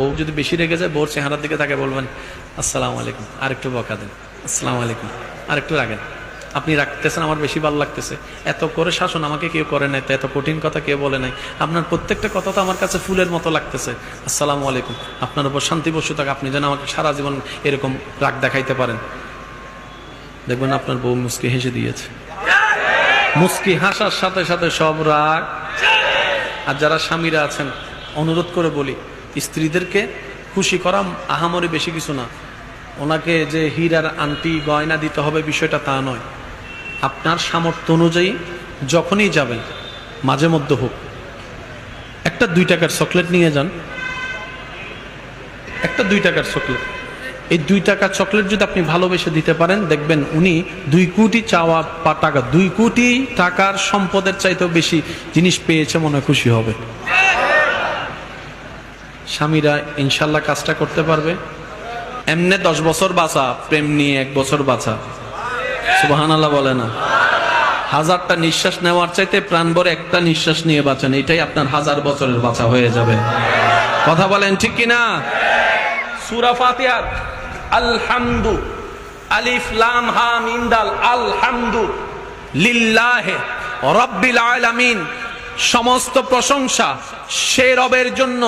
বউ যদি বেশি রেগে যায়, বউর চেহারার দিকে তাকে বলবেন, আসসালামু আলাইকুম। আর একটু বকা দেন, আসসালামু আলাইকুম। আর একটু রাখেন আপনি রাখতেছেন আমার বেশি ভালো লাগতেছে। এত করে শাসন আমাকে কেউ করে নাই, তো এত কঠিন কথা কেউ বলে নাই। আপনার প্রত্যেকটা কথা তো আমার কাছে ফুলের মতো লাগতেছে। আসসালামু আলাইকুম। আপনার উপর শান্তি বসু থাক আপনি যেন আমাকে সারা জীবন এরকম রাগ দেখাইতে পারেন। দেখবেন আপনার বউ মুস্কি হেসে দিয়েছে। মুস্কি হাসার সাথে সাথে সব রাগ। আর যারা স্বামীরা আছেন, অনুরোধ করে বলি স্ত্রীদেরকে খুশি করা আহামরি বেশি কিছু না। ওনাকে যে হীরার আন্টি গয়না দিতে হবে বিষয়টা তা নয়। আপনার সামর্থ্য অনুযায়ী যখনই যাবেন, মাঝে মধ্যে হোক। একটা দুই টাকার চকলেট নিয়ে যান। একটা দুই টাকার চকলেট। এই দুই টাকার চকলেট যদি আপনি ভালোবেসে দিতে পারেন, দেখবেন উনি দুই কোটি চাওয়া টাকা, দুই কোটি টাকার সম্পদের চাইতেও বেশি জিনিস পেয়েছে মনে খুশি হবে। স্বামীরা ইনশাল্লাহ কাজটা করতে পারবে। এমনে দশ বছর বাঁচা, প্রেম নিয়ে এক বছর বাঁচা। সুবাহান আল্লাহ বলে না। হাজারটা নিঃশ্বাস নেওয়ার চাইতে প্রাণ ভরে একটা নিঃশ্বাস নিয়ে বাঁচেন, এটাই আপনার হাজার বছরের বাঁচা হয়ে যাবে। কথা বলেন ঠিক কিনা? সুরা ফাতিহার আলহামদু, আলিফ, লাম হা মিম আলহামদু লিল্লাহে রব্বিল আলামিন। সমস্ত প্রশংসা সে রবের জন্য।